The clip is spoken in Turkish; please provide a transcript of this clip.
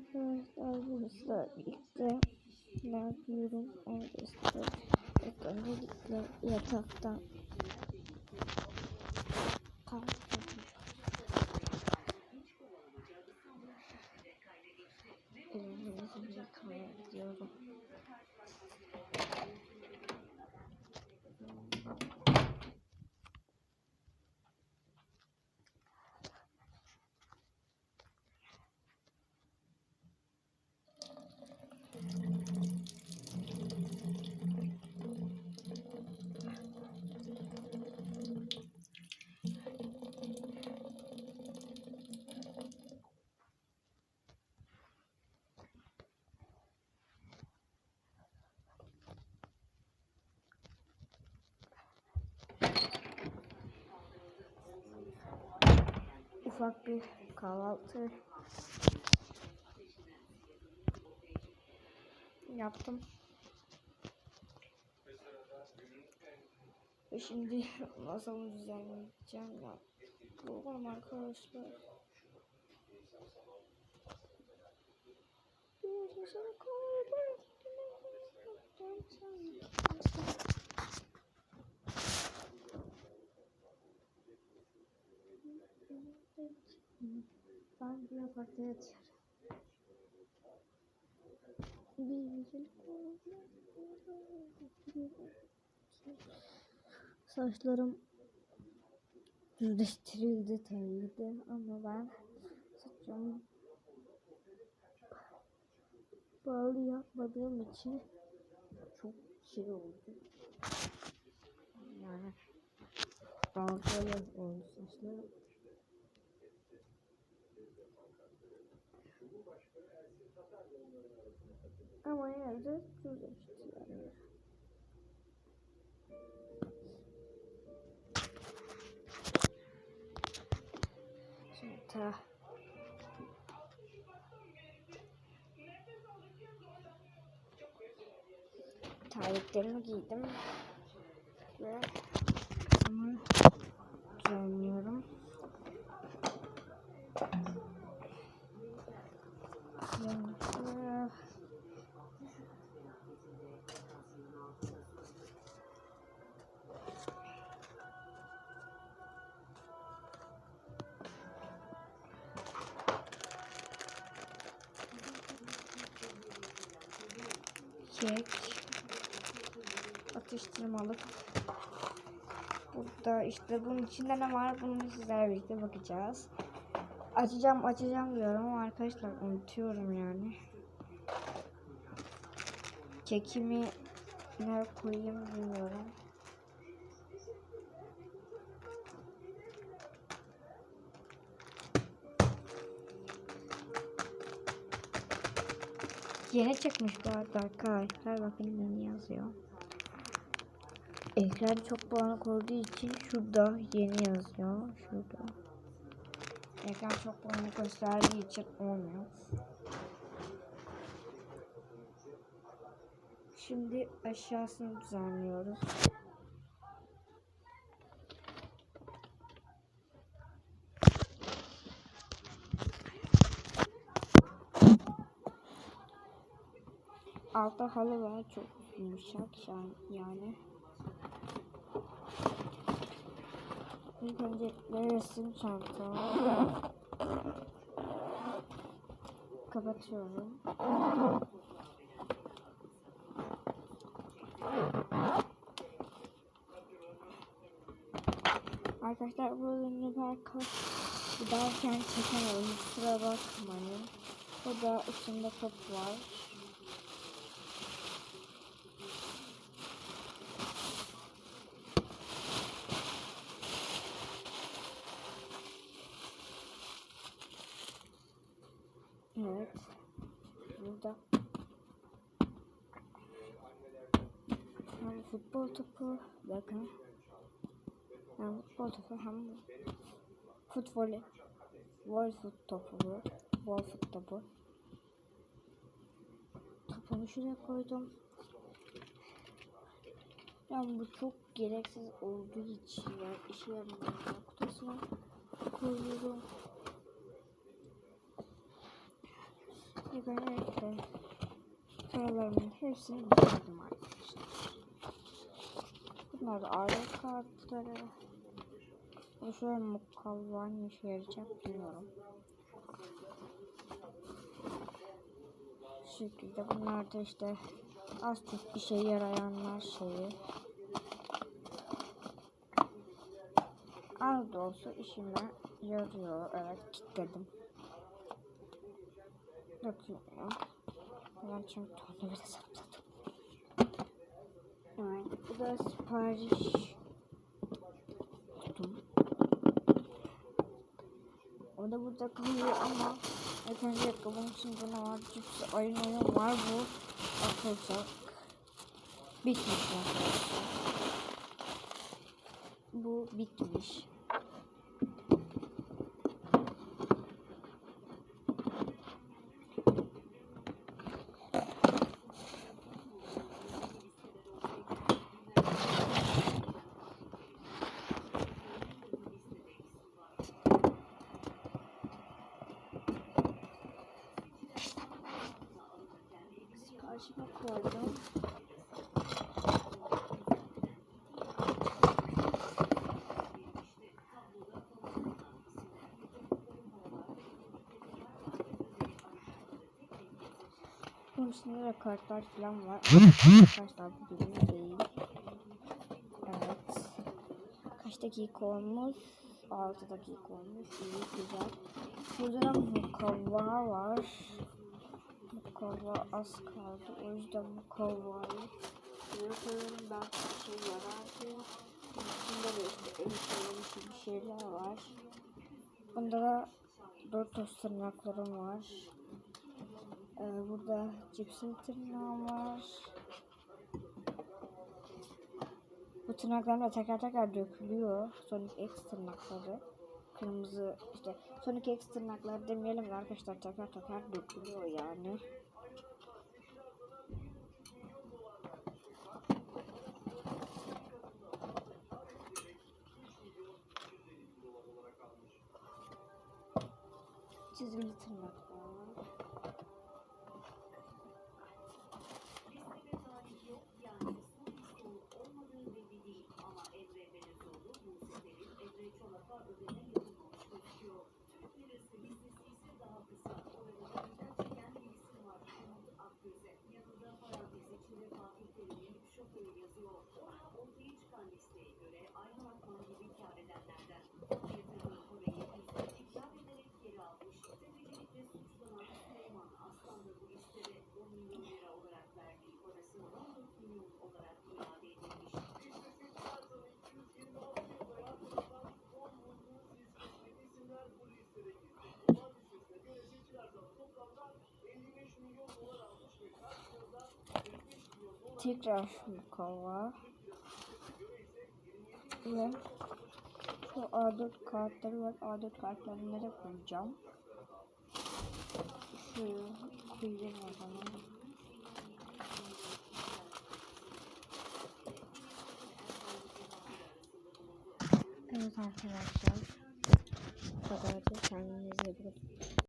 arkadaşlar bu sizlerle birlikte ne yapıyorum onu göstereyim. Yataktan Ufak bir kahvaltı yaptım. Ve şimdi masamı düzenleyeceğim ya. Buldum arkadaşlar. Bir yatakta yatıyorum. Saçlarım düzleştirildi tabii de ama ben saçımı bağlı yapmadığım için çok şey oldu. Yani dalgalı oldu saçlarım. Ama yine de düzleşti yani. Şimdi ta terliklerimi giydim ve bunu kek, atıştırmalık. Burada işte bunun içinde ne var bunu sizlerle birlikte bakacağız. Açacağım açacağım diyorum ama arkadaşlar unutuyorum yani. Kekimi ne koyayım bilmiyorum. Yeni çıkmış bu arada arkadaşlar. Bakın yeni yazıyor. Ekran çok bulanık olduğu için şurada yeni yazıyor. Şurada. Ekran çok bulanık gösterdiği için olmuyor. Şimdi aşağısını düzenliyoruz. Altta halı var çok yumuşak yani. İlk öncelikle resim çantamı kapatıyorum. Arkadaşlar bu ürünü ben giderken çekemedim. Kusura bakmayın. Burada içinde top var. Evet. Burada. Hem futbol topu. Bakın. Hem futbol topu hem futbol. Vol fut topu bu. Vol fut topu. Topunu şuraya koydum. Yani bu çok gereksiz olduğu için ya işe yaramıyor. Kutusuna koyuyorum. İlk öncelikle paralarımın hepsini bitirdim arkadaşlar. Bunlar da aile kartları. Bu şöyle mukavva ne işe yarayacak bilmiyorum. Şekilde bunlar da işte az çok bir şey yarayanlar şeyi. Az da olsa işime yarıyor. Evet kilitledim. Bakayım ya. Ben çünkü torna bile sapladım. Evet bu da sipariş kutum. O da burada kalıyor ama ilk önce bunun içinde ne var? Cips oyun oyun var bu. Atılacak. Bitmiş arkadaşlar. Bu bitmiş. Siparişime koydum. Bunun içinde de kartlar falan var. Arkadaşlar bu benim değil. Evet. Kaç dakika olmuş? 6 dakika olmuş. İyi güzel. Burada da mukavva var. Mukavva az kaldı. O yüzden mukavvayı buraya koyuyorum. Ben bir şey yarardı. İçinde de işte el şeyleri bir şeyler var. Bunda da dört toz tırnaklarım var. Ee, burada cipsin tırnağı var. Bu tırnaklarım da tekrar tekrar dökülüyor. Sonic X tırnakları. Kırmızı işte Sonic X tırnakları demeyelim de arkadaşlar tekrar tekrar dökülüyor yani. Çizgili tırnaklar. tekrar şu kova ve şu A4 kartları var. A4 kartlarını nereye koyacağım? Şuraya koyacağım o zaman. Evet arkadaşlar. Bu kadar da kendinize bakın.